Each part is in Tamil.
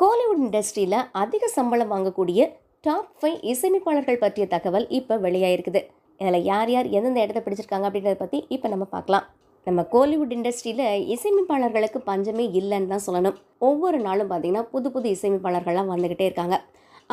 கோலிவுட் இண்டஸ்ட்ரியில் அதிக சம்பளம் வாங்கக்கூடிய டாப் ஃபைவ் இசையமைப்பாளர்கள் பற்றிய தகவல் இப்போ வெளியாயிருக்குது. இதில் யார் யார் எந்தெந்த இடத்த பிடிச்சிருக்காங்க அப்படின்றத பற்றி இப்போ நம்ம பார்க்கலாம். நம்ம கோலிவுட் இண்டஸ்ட்ரியில் இசையமைப்பாளர்களுக்கு பஞ்சமே இல்லைன்னு தான் சொல்லணும். ஒவ்வொரு நாளும் பார்த்திங்கன்னா புது புது இசையமைப்பாளர்கள்லாம் வந்துக்கிட்டே இருக்காங்க.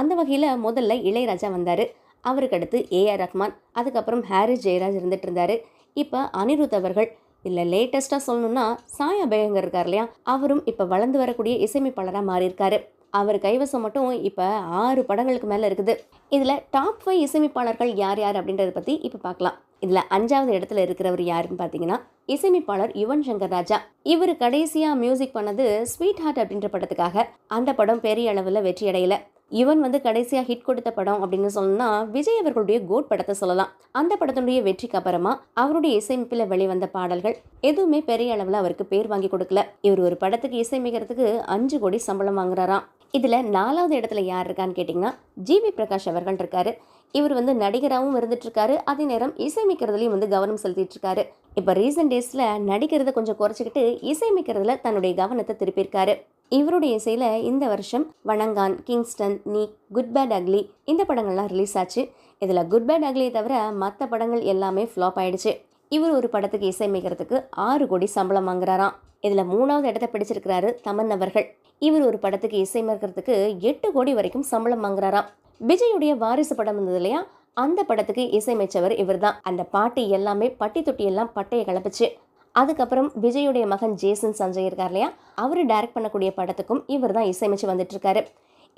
அந்த வகையில் முதல்ல இளையராஜா வந்தார். அவருக்கு அடுத்து ஏஆர் ரஹ்மான் அதுக்கப்புறம் ஹாரிஸ் ஜெயராஜ் இருந்துகிட்டு இருந்தார். இப்போ அனிருத் அவர்கள் இல்லை லேட்டஸ்ட்டாக சொல்லணும்னா சாயா பேகங்கர் இருக்கார் இல்லையா? அவரும் இப்போ வளர்ந்து வரக்கூடிய இசையமைப்பாளராக மாறியிருக்காரு. அவர் கைவசம் மட்டும் இப்போ ஆறு படங்களுக்கு மேலே இருக்குது. இதில் டாப் ஃபைவ் இசையமைப்பாளர்கள் யார் யார் அப்படின்றத பற்றி இப்போ பார்க்கலாம். இதில் அஞ்சாவது இடத்துல இருக்கிறவர் யாருன்னு பார்த்தீங்கன்னா இசையமைப்பாளர் யுவன் சங்கர் ராஜா. இவர் கடைசியாக மியூசிக் பண்ணது ஸ்வீட் ஹார்ட் அப்படின்ற படத்துக்காக. அந்த படம் பெரிய அளவில் வெற்றி அடையலை. இவன் வந்து கடைசியாக ஹிட் கொடுத்த படம் அப்படின்னு சொன்னா விஜய் அவர்களுடைய கோட் படத்தை சொல்லலாம். அந்த படத்தினுடைய வெற்றிக்கு அப்புறமா அவருடைய இசையமைப்பில் வெளிவந்த பாடல்கள் எதுவுமே பெரிய அளவில் அவருக்கு பேர் வாங்கி கொடுக்கல. இவர் ஒரு படத்துக்கு இசையமைக்கிறதுக்கு அஞ்சு கோடி சம்பளம் வாங்குறாராம். இதில் நாலாவது இடத்துல யார் இருக்கான்னு கேட்டிங்கன்னா ஜிவி பிரகாஷ் அவர்கள் இருக்காரு. இவர் வந்து நடிகராகவும் இருந்துட்டுருக்காரு. அதே நேரம் இசையமைக்கிறதுலையும் வந்து கவனம் செலுத்திட்டுருக்காரு. இப்போ ரீசெண்ட் டேஸில் நடிக்கிறத கொஞ்சம் குறைச்சிக்கிட்டு இசையமைக்கிறதுல தன்னுடைய கவனத்தை திருப்பியிருக்காரு. இவருடைய இசையில் இந்த வருஷம் வணங்கான் கிங்ஸ்டன் நீ குட் பேட் அக்லி இந்த படங்கள்லாம் ரிலீஸ் ஆச்சு. இதில் குட் பேட் அக்லியை தவிர மற்ற படங்கள் எல்லாமே ஃப்ளாப் ஆயிடுச்சு. இவர் ஒரு படத்துக்கு இசையமைக்கிறதுக்கு ஆறு கோடி சம்பளம் வாங்குறாராம். இதில் மூணாவது இடத்த பிடிச்சிருக்கிறாரு தமன் அவர்கள். இவர் ஒரு படத்துக்கு இசையமைக்கிறதுக்கு எட்டு கோடி வரைக்கும் சம்பளம் வாங்குறாராம். விஜயுடைய வாரிசு படம் இருந்தது இல்லையா? அந்த படத்துக்கு இசையமைச்சவர் இவர்தான். அந்த பாட்டு எல்லாமே பட்டி தொட்டி எல்லாம் பட்டையை கலப்பிச்சு. அதுக்கப்புறம் விஜயுடைய மகன் ஜேசன் சஞ்சய் இருக்கார் இல்லையா? அவர் டைரக்ட் பண்ணக்கூடிய படத்துக்கும் இவர் தான் இசையமைச்சு வந்துட்டு இருக்காரு.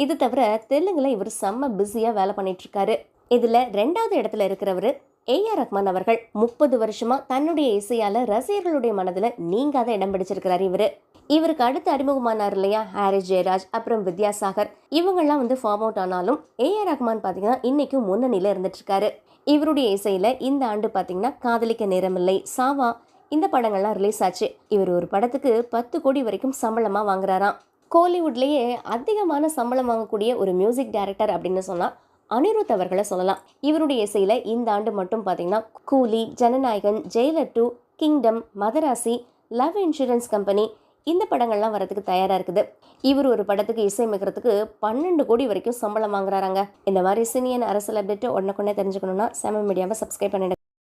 இது தவிர தெலுங்குல இவர் செம்ம பிஸியாக வேலை பண்ணிட்டு இதில் ரெண்டாவது இடத்துல இருக்கிறவர் ஏஆர் ரஹ்மான் அவர்கள். முப்பது வருஷமா தன்னுடைய இசையால ரசிகர்களுடைய மனதில் நீங்காத இடம் பிடிச்சிருக்கிறார் இவர். இவருக்கு அடுத்து அறிமுகமானார் இல்லையா? ஹாரிஸ் ஜெயராஜ் அப்புறம் வித்யாசாகர் இவங்கெல்லாம் வந்து ஃபார்ம் அவுட் ஆனாலும் ஏஆர் ரஹ்மான் பார்த்தீங்கன்னா இன்னைக்கும் முன்னணியில் இருந்துட்டு இருக்காரு இவருடைய இசையில் இந்த ஆண்டு பார்த்தீங்கன்னா காதலிக்க நேரமில்லை சாவா. இந்த படங்கள்லாம் ரிலீஸ் ஆச்சு. இவர் ஒரு படத்துக்கு பத்து கோடி வரைக்கும் சம்பளமாக வாங்குறாராம். கோலிவுட்லேயே அதிகமான சம்பளம் வாங்கக்கூடிய ஒரு மியூசிக் டைரக்டர் அப்படின்னு சொன்னால் அனிருத் அவர்களை சொல்லலாம். இவருடைய இசையில் இந்த ஆண்டு மட்டும் பார்த்தீங்கன்னா Coolie Jananayagan Jailer two Kingdom Madharaasi love insurance company இந்த படங்கள்லாம் வரதுக்கு தயாராக இருக்குது. இவர் ஒரு படத்துக்கு இசையமைக்கிறதுக்கு பன்னெண்டு கோடி வரைக்கும் சம்பளம் வாங்குறாராங்க. இந்த மாதிரி சினியன் அரசியல் அப்டேட்டு உடனுக்குடனே தெரிஞ்சுக்கணுன்னா செம மீடியாவை சப்ஸ்கிரைப் பண்ணிடுங்க.